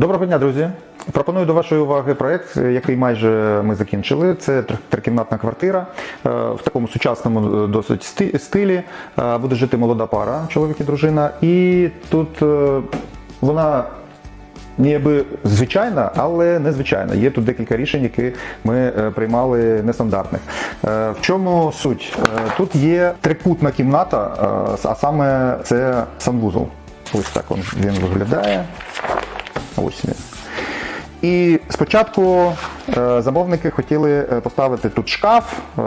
Доброго дня, друзі. Пропоную до вашої уваги проект, який майже ми закінчили. Це трикімнатна квартира е, в такому сучасному е, досить стилі. Е, Буде жити молода пара, чоловік і дружина. І тут вона ніби звичайна, але незвичайна. Є тут декілька рішень, які ми приймали нестандартних. В чому суть? Тут є трикутна кімната, а саме це санвузол. Ось так він виглядає. Ось. І спочатку е, замовники хотіли е, поставити тут шкаф, е,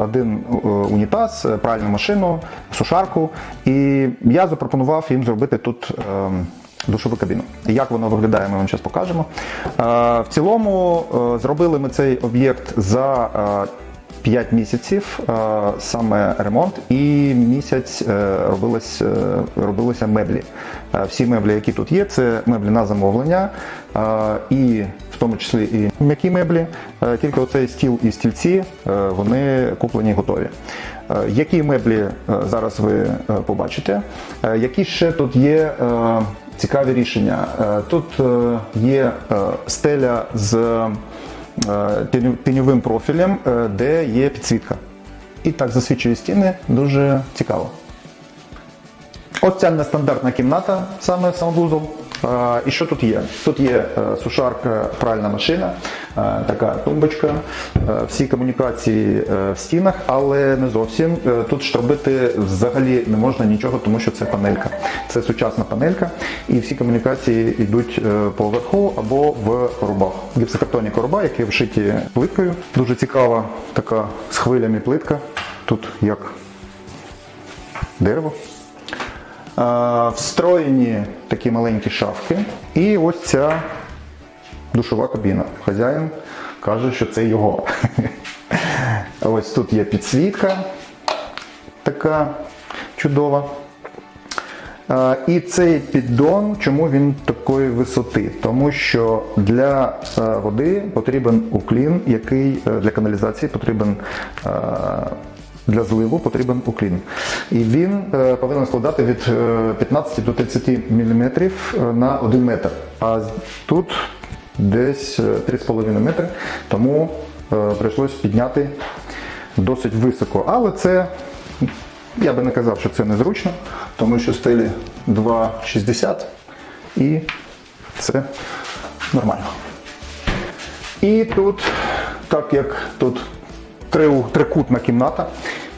один унітаз, пральну машину, сушарку. І я запропонував їм зробити тут е, душову кабіну. Як воно виглядає, ми вам зараз покажемо. В цілому зробили ми цей об'єкт за. Е, 5 місяців е, саме ремонт, і місяць е, робилось, е, робилися меблі. Всі меблі, які тут є, це меблі на замовлення, і в тому числі і м'які меблі. Тільки оцей стіл і стільці вони куплені готові. Які меблі зараз ви побачите? Які ще тут є цікаві рішення? Тут є стеля з е, теньовим профілем, е, де є підсвітка. І так засвічує стіни дуже цікаво. Ось ця нестандартна кімната, саме санвузол. Е, І що тут є? Тут є сушарка, пральна машина, така тумбочка, е, всі комунікації е, в стінах, але не зовсім. Е, Тут ж взагалі не можна нічого, тому що це панелька. Це сучасна панелька, і всі комунікації йдуть е, по верху або в коробах. Гіпсокартонні короба, які вшиті плиткою. Дуже цікава така з хвилями плитка. Тут як дерево. Е, Встроєні такі маленькі шафки. І ось ця душова кабіна. Хазяїн каже, що це його. Ось тут є підсвітка така чудова. Е, І цей піддон, чому він такої висоти? Тому що для е, води потрібен уклін, який е, для каналізації потрібен. е, Для зливу потрібен уклін. І він е, повинен складати від е, 15 до 30 мм на 1 метр. А тут десь е, 3,5 метри, тому е, прийшлось підняти досить високо. Але це я би не казав, що це незручно, тому що стелі 2,60 і це нормально. І тут, так як тут три- трикутна кімната,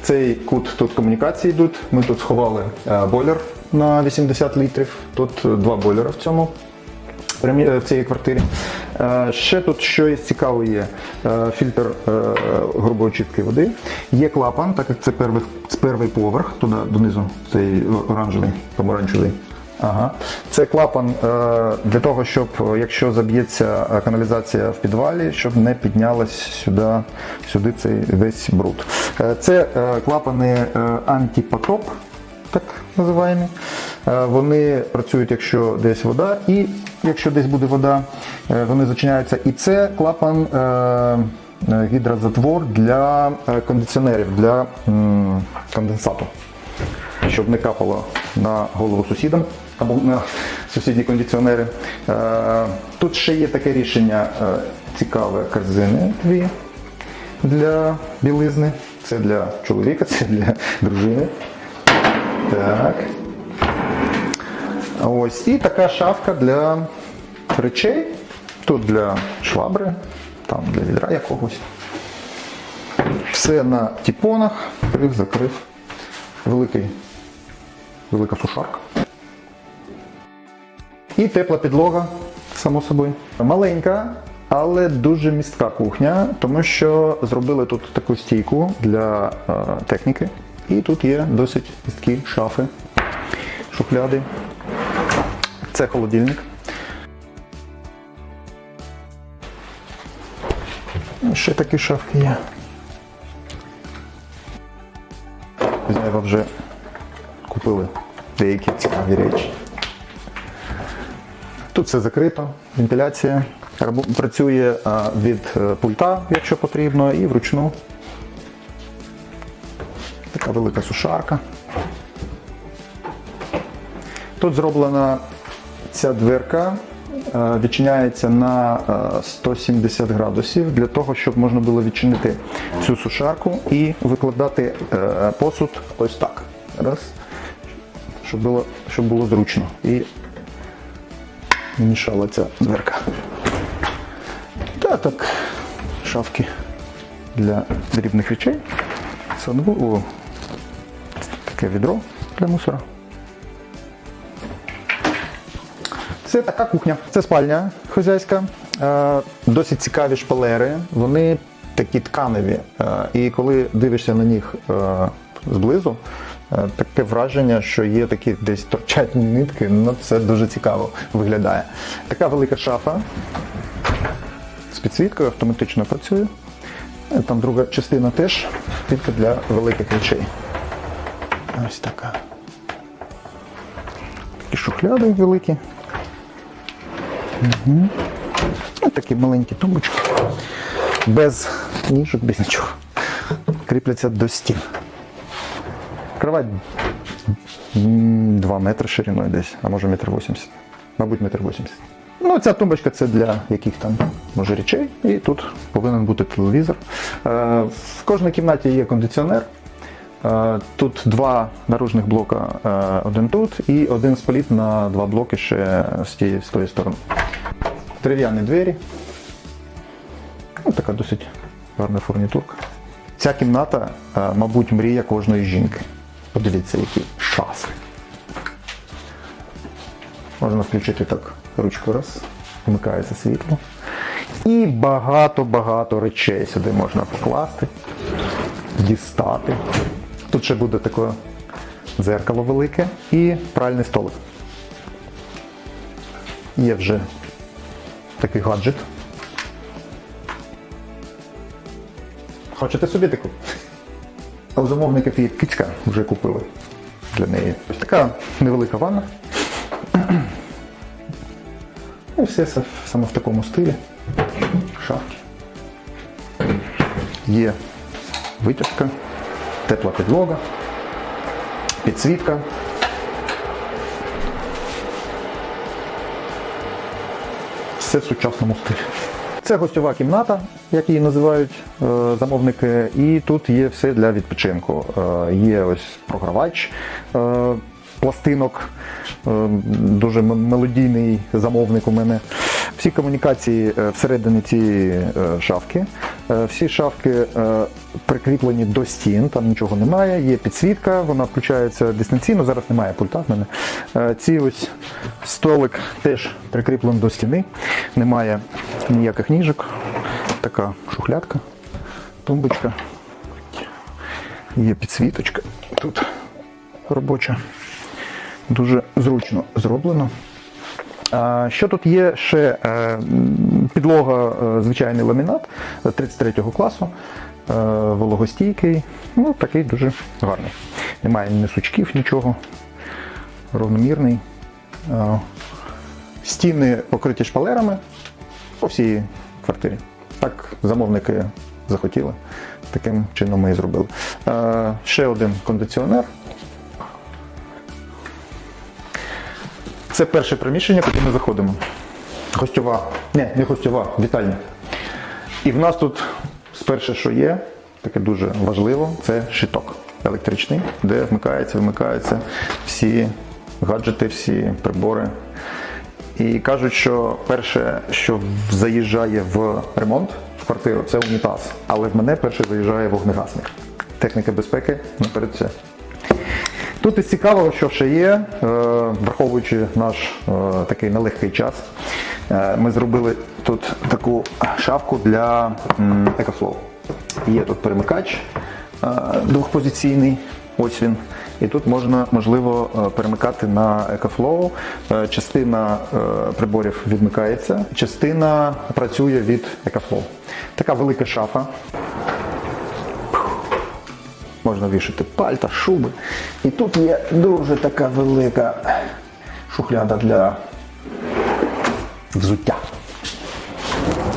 цей кут тут комунікації йдуть. Ми тут сховали е, бойлер на 80 літрів. Тут е, два бойлера в цьому е, в цій квартирі. Е, Ще тут щось цікаве є. Е, Фільтр е, грубої очистки води. Є клапан, так як це перший, перший поверх, туди донизу цей оранжевий, помаранчевий. Ага. Це клапан е, для того, щоб е, якщо заб'ється е, каналізація в підвалі, щоб не піднялась сюди, сюди цей весь бруд. Е, Це е, клапани е, антипотоп, так називаємо. Е, Вони працюють, якщо десь вода, і якщо десь буде вода, е, вони зачиняються. І це клапан е, гідрозатвор для кондиціонерів, для конденсату, щоб не капало на голову сусідам або на сусідні кондиціонери. Тут ще є таке рішення цікаве корзини дві для білизни. Це для чоловіка, це для дружини. Так. Ось і така шафка для речей. Тут для швабри, там для відра якогось. Все на тіпонах, крив, закрив. Великий, велика сушарка. І тепла підлога, само собою. Маленька, але дуже містка кухня, тому що зробили тут таку стійку для е, техніки. І тут є досить місткі шафи, шухляди. Це холодильник. Ще такі шафки є. Зайва вже купили деякі цікаві речі. Тут все закрито, вентиляція. Працює від е, пульта, якщо потрібно, і вручну. Така велика сушарка. Тут зроблена ця дверка е, відчиняється на е, 170 градусів для того, щоб можна було відчинити цю сушарку і викладати е, посуд ось так. Раз. Щоб було, щоб було зручно. І мішала ця дверка. Та так, шафки для дрібних речей. О, таке відро для мусора. Це така кухня. Це спальня хазяйська. Е, Досить цікаві шпалери. Вони такі тканеві. Е, І коли дивишся на них е, зблизу, таке враження, що є такі десь торчать нитки. Ну це дуже цікаво виглядає. Така велика шафа з підсвіткою автоматично працює. Там друга частина теж тільки для великих речей. Ось така. Такі шухляди великі. Угу. Ось такі маленькі тумбочки. Без ніжок, без нічого. Кріпляться до стін. Кровать 2 метри шириною десь, а може метр 80. Мабуть, метр 80. Ну, ця тумбочка це для яких там може речей, і тут повинен бути телевізор. Е, в кожній кімнаті є кондиціонер. Е, Тут два наружних блока, е, один тут, і один спліт на два блоки ще з тієї з тої сторони. Дерев'яні двері. Ну, така досить гарна фурнітурка. Ця кімната, е, мабуть, мрія кожної жінки. Подивіться, які шафи. Можна включити так ручку раз, вмикається світло. І багато-багато речей сюди можна покласти, дістати. Ще буде таке дзеркало велике і пральний столик. Є вже такий гаджет. Хочете собі таку? А у замовників є кицька, вже купили для неї. Ось така невелика ванна. І все саме в такому стилі. Шафки. Є витяжка, тепла підлога, підсвітка. Все в сучасному стилі. Це гостьова кімната, як її називають е, замовники, і тут є все для відпочинку. Е, є ось програвач е, пластинок, дуже мелодійний замовник у мене. Всі комунікації всередині цієї шафки. Е, Всі шафки е, прикріплені до стін, там нічого немає, є підсвітка, вона включається дистанційно, зараз немає пульта в мене. Е, Ці ось столик теж прикріплений до стіни, немає ніяких ніжок. Така шухлядка, тумбочка. Є підсвіточка. Тут робоча. Дуже зручно зроблено. Що тут є ще е, підлога, е, звичайний ламінат 33-го класу, е, вологостійкий, ну такий дуже гарний. Немає ні сучків, нічого. Ровномірний. Стіни покриті шпалерами по всій квартирі. Так замовники захотіли. Таким чином ми і зробили. Ще один кондиціонер. Це перше приміщення, куди ми заходимо. Гостьова. Ні, не гостьова, вітальня. І в нас тут сперше, що є, таке дуже важливо, це щиток електричний, де вмикаються, вимикаються всі гаджети, всі прибори. І кажуть, що перше, що заїжджає в ремонт в квартиру, це унітаз. Але в мене перше заїжджає вогнегасник. Техніка безпеки наперед все. Тут із цікавого, що ще є, е, враховуючи наш е, такий нелегкий час, е, ми зробили тут таку шафку для EcoFlow. Є тут перемикач двохпозиційний, ось він. І тут можна можливо перемикати на EcoFlow. Частина приборів відмикається, частина працює від EcoFlow. Така велика шафа. Можна вішати пальта, шуби. І тут є дуже така велика шухляда для взуття.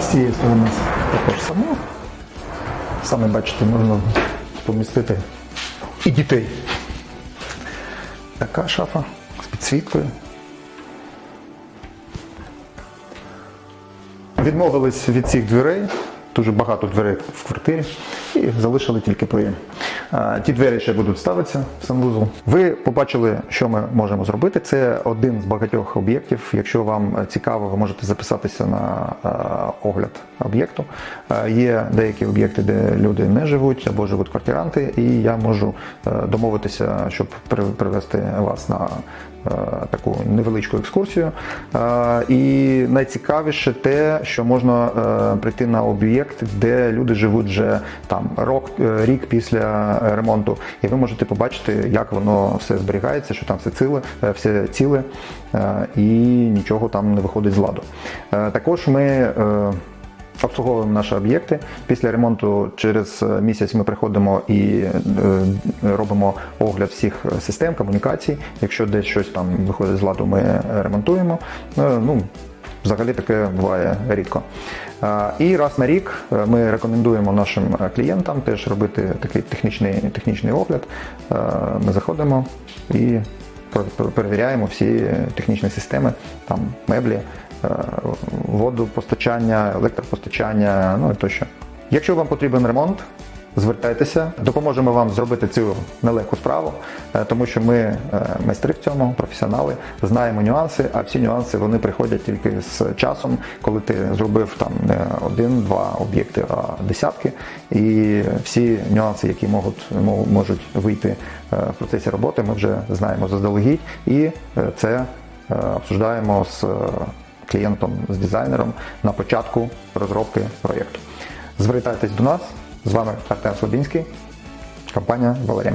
З цієї сторони також само. Саме бачите, можна помістити і дітей. Така шафа з підсвіткою. відмовились від цих дверей. Дуже багато дверей в квартирі і залишили тільки плиї. Ті двері ще будуть ставитися в санвузол. Ви побачили, що ми можемо зробити. Це один з багатьох об'єктів. Якщо вам цікаво, ви можете записатися на огляд об'єкту. Є деякі об'єкти, де люди не живуть або живуть квартиранти, і я можу е, домовитися, щоб привезти вас на таку невеличку екскурсію. Е, І найцікавіше те, що можна е, прийти на об'єкт, де люди живуть вже там рок, е, рік після ремонту, і ви можете побачити, як воно все зберігається, що там все ціле, е, все ціле е, і нічого там не виходить з ладу. Е, Також ми. Е, Обслуговуємо наші об'єкти. Після ремонту через місяць ми приходимо і е, робимо огляд всіх систем комунікацій. Якщо десь щось там виходить з ладу, ми ремонтуємо. Е, Ну, взагалі таке буває рідко. Е, І раз на рік е, ми рекомендуємо нашим е, клієнтам теж робити такий технічний, технічний огляд. Е, Ми заходимо і пер- пер- перевіряємо всі технічні системи, там меблі, е, водопостачання, електропостачання, ну і тощо. Якщо вам потрібен ремонт, звертайтеся, допоможемо вам зробити цю нелегку справу, е, тому що ми е, майстри в цьому, професіонали, знаємо нюанси, а всі нюанси вони приходять тільки з часом, коли ти зробив там не один-два об'єкти, а десятки. І всі нюанси, які можуть, можуть вийти е, в процесі роботи, ми вже знаємо заздалегідь, і е, це е, обсуждаємо з е, клієнтом, з дизайнером на початку розробки проєкту. Звертайтесь до нас. З вами Артем Слобінський, компанія Валерія.